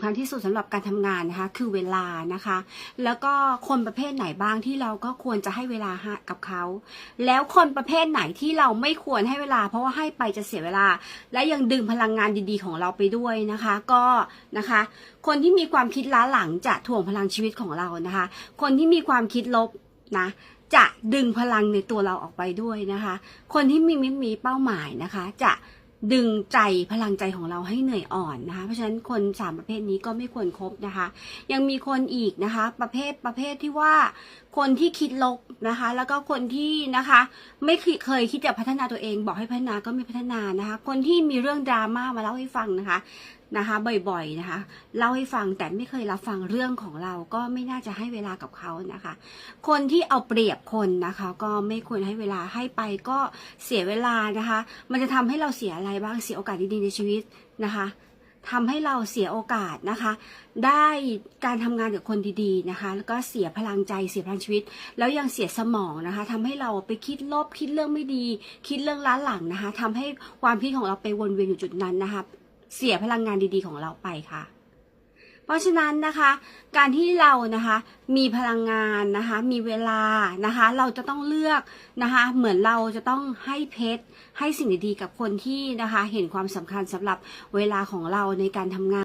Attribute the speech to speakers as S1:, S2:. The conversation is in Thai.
S1: ำคัญที่สุดสำหรับการทำงานนะคะ คือเวลานะคะ แล้วก็คนประเภทไหนบ้างที่เราก็ควรจะให้เวลาให้กับเขา แล้วคนประเภทไหนที่เราไม่ควรให้เวลา เพราะว่าให้ไปจะเสียเวลา และยังดึงพลังงานดีๆ ของเราไปด้วยนะคะ ก็นะคะ คนที่มีความคิดล้าหลังจะถ่วงพลังชีวิตของเรานะคะ คนที่มีความคิดลบนะจะดึงพลังในตัวเราออกไปด้วยนะคะ คนที่มีมิมีเป้าหมายนะคะ จะ ดึงใจพลังใจของเราให้เหนื่อยอ่อนนะคะ เพราะฉะนั้นคนสามประเภทนี้ก็ไม่ควรครบนะคะ ยังมีคนอีกนะคะ ประเภทประเภทที่ว่า คนที่คิดลบนะคะ แล้วก็คนที่นะคะ ไม่เคยเคยคิดจะพัฒนาตัวเอง บอกให้พัฒนาก็ไม่พัฒนานะคะ คนที่มีเรื่องดราม่ามาเล่าให้ฟังนะคะ นะคะบ่อยๆนะคะเล่าให้ฟังแต่ไม่เคยรับฟังเรื่องของเราก็ไม่น่าจะให้เวลากับเขานะคะ คนที่เอาเปรียบคนนะคะ ก็ไม่ควรให้เวลาให้ไปก็เสียเวลานะคะ มันจะทำให้เราเสียอะไรบ้างเสียโอกาสดีๆในชีวิตนะคะทำให้เราเสียโอกาสนะคะ ได้การทำงานกับคนดีๆนะคะ แล้วก็เสียพลังใจเสียพลังชีวิต แล้วยังเสียสมองนะคะทำให้เราไปคิดลบคิดเรื่องไม่ดี คิดเรื่องล้าหลังนะคะทำให้ความคิดของเราไปวนเวียนอยู่จุดนั้นนะคะ เสียพลังงานดีๆของเราไปค่ะ เพราะฉะนั้นนะคะ การที่เรานะคะมีพลังงานนะคะ มีเวลานะคะ เราจะต้องเลือกนะคะ เหมือนเราจะต้องให้เพชรให้สิ่งดีๆกับคนที่นะคะ เห็นความสำคัญสำหรับเวลาของเราในการทำงาน